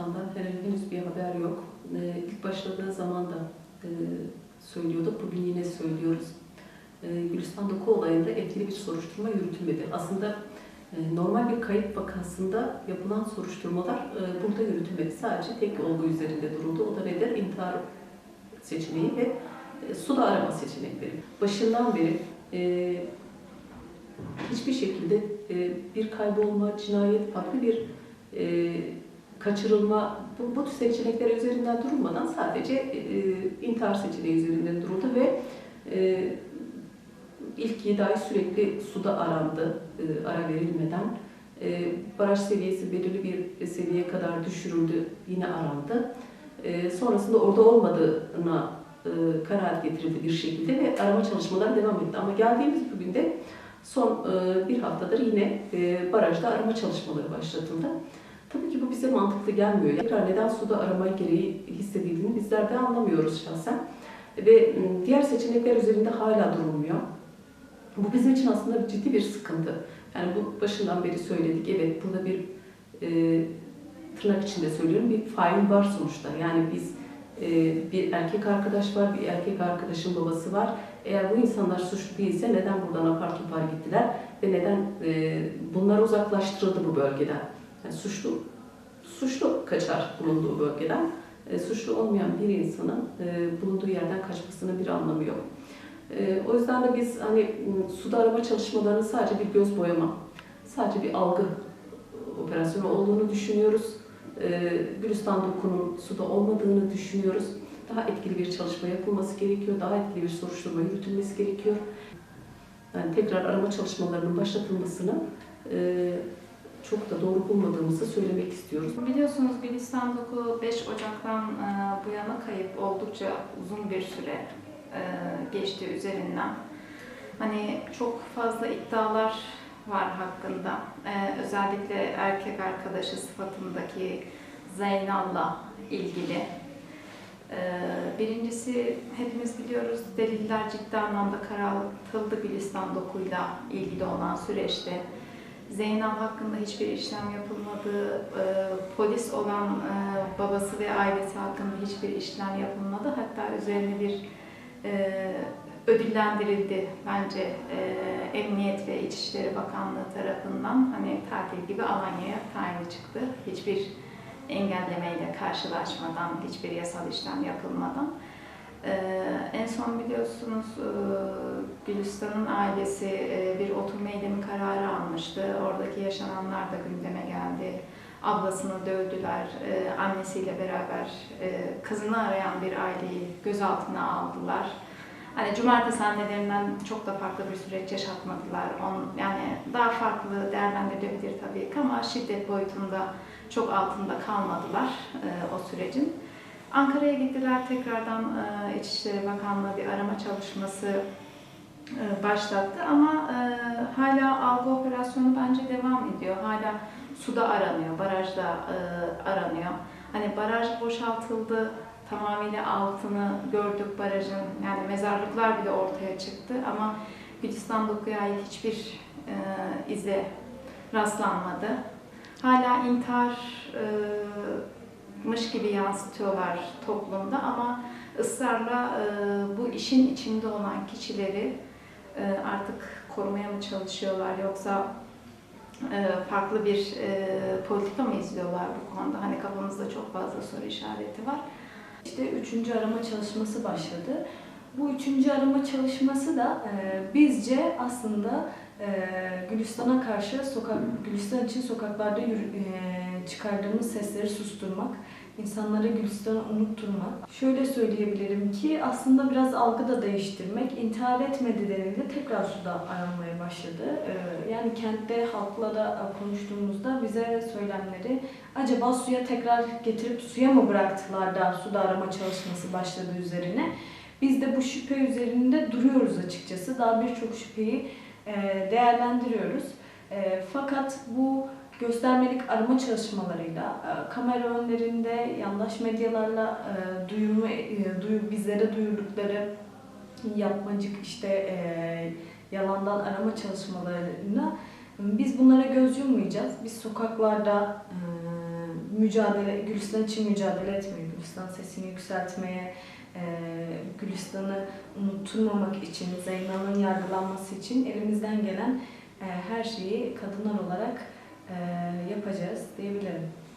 Herhangi henüz bir haber yok. E, ilk başladığı zaman da e, söylüyorduk, bugün yine söylüyoruz. E, Gülistan olayında etkili bir soruşturma yürütülmedi. Aslında e, normal bir kayıp vakasında yapılan soruşturmalar e, burada yürütülmedi. Sadece tek olgu üzerinde duruldu. O da nedir? İntihar seçeneği ve e, suda arama seçenekleri. Başından beri hiçbir şekilde bir kaybolma, cinayet, farklı bir kaçırılma, bu, bu seçenekler üzerinden durulmadan sadece e, intihar seçeneği üzerinden duruldu ve e, ilk 7 ay sürekli suda arandı, e, ara verilmeden. E, baraj seviyesi belirli bir seviyeye kadar düşürüldü, yine arandı. E, sonrasında orada olmadığına e, karar getirildi bir şekilde ve arama çalışmaları devam etti. Ama geldiğimiz bugün de son e, bir haftadır yine e, barajda arama çalışmaları başlatıldı. Tabii ki bu bize mantıklı gelmiyor. Tekrar neden suda arama gereği hissedildiğini bizler de anlamıyoruz şahsen. Ve m, diğer seçenekler üzerinde hala durulmuyor. Bu bizim için aslında ciddi bir sıkıntı. Yani bu başından beri söyledik. Evet burada bir e, tırnak içinde söylüyorum bir fail var sonuçta. Yani biz e, bir erkek arkadaş var, bir erkek arkadaşın babası var. Eğer bu insanlar suçlu değilse neden buradan apar topar gittiler ve neden e, bunlar uzaklaştırıldı bu bölgeden? Yani suçlu suçlu kaçar bulunduğu bölgeden. E, suçlu olmayan bir insanın e, bulunduğu yerden kaçmasının bir anlamı yok. E, o yüzden de biz hani suda arama çalışmalarının sadece bir göz boyama, sadece bir algı operasyonu olduğunu düşünüyoruz. E, Gülistan Doku'nun suda olmadığını düşünüyoruz. Daha etkili bir çalışma yapılması gerekiyor, daha etkili bir soruşturma yürütülmesi gerekiyor. Yani tekrar arama çalışmalarının başlatılmasını e, çok da doğru bulmadığımızı söylemek istiyoruz. Biliyorsunuz Gülistan Doku 5 Ocak'tan e, bu yana kayıp oldukça uzun bir süre e, geçti üzerinden. Hani çok fazla iddialar var hakkında. E, özellikle erkek arkadaşı sıfatındaki Zeynal'la ilgili. Birincisi hepimiz biliyoruz deliller ciddi anlamda karartıldı Gülistan Doku'yla ilgili olan süreçte. Zeynep hakkında hiçbir işlem yapılmadı. E, polis olan e, babası ve ailesi hakkında hiçbir işlem yapılmadı. Hatta üzerine bir e, ödüllendirildi bence e, Emniyet ve İçişleri Bakanlığı tarafından. Hani tatil gibi Alanya'ya tayini çıktı. Hiçbir engellemeyle karşılaşmadan, hiçbir yasal işlem yapılmadan. Ee, en son biliyorsunuz e, Gülistan'ın ailesi e, bir oturma eylemi kararı almıştı. Oradaki yaşananlar da gündeme geldi. Ablasını dövdüler, e, annesiyle beraber e, kızını arayan bir aileyi gözaltına aldılar. Hani cumartesi annelerinden çok da farklı bir süreç yaşatmadılar. On, yani daha farklı değerlendirilebilir tabii ki ama şiddet boyutunda çok altında kalmadılar e, o sürecin. Ankara'ya gittiler tekrardan e, İçişleri Bakanlığı bir arama çalışması e, başlattı ama e, hala algı operasyonu bence devam ediyor. Hala suda aranıyor, barajda aranıyor. Hani baraj boşaltıldı, tamamıyla altını gördük barajın. Yani mezarlıklar bile ortaya çıktı ama Gülistan Doku'ya hiçbir e, ize rastlanmadı. Hala intihar e, mış gibi yansıtıyorlar toplumda ama ısrarla e, bu işin içinde olan kişileri e, artık korumaya mı çalışıyorlar yoksa e, farklı bir e, politika mı izliyorlar bu konuda? Hani kafamızda çok fazla soru işareti var. İşte üçüncü arama çalışması başladı. Bu üçüncü arama çalışması da e, bizce aslında e, Gülistan'a karşı sokak Gülistan için sokaklarda yürü, e, çıkardığımız sesleri susturmak, insanlara Gülistan'ı unutturmak. Şöyle söyleyebilirim ki aslında biraz algı da değiştirmek. İntihar etmedi denildi tekrar suda aranmaya başladı. E, yani kentte halkla da konuştuğumuzda bize söylemleri acaba suya tekrar getirip suya mı bıraktılar da suda arama çalışması başladı üzerine. Biz de bu şüphe üzerinde duruyoruz açıkçası. Daha birçok şüpheyi e, değerlendiriyoruz. E, Fakat bu göstermelik arama çalışmalarıyla, e, kamera önlerinde, yandaş medyalarla e, duyumu, e, duyu, bizlere duyurdukları yapmacık işte yalandan arama çalışmalarına biz bunlara göz yummayacağız. Biz sokaklarda mücadele, Gülistan için mücadele etmeye, Gülistan sesini yükseltmeye, e, Gülistan'ı unutturmamak için, Zeynal'ın yargılanması için elimizden gelen e, her şeyi kadınlar olarak yapacağız diyebilirim.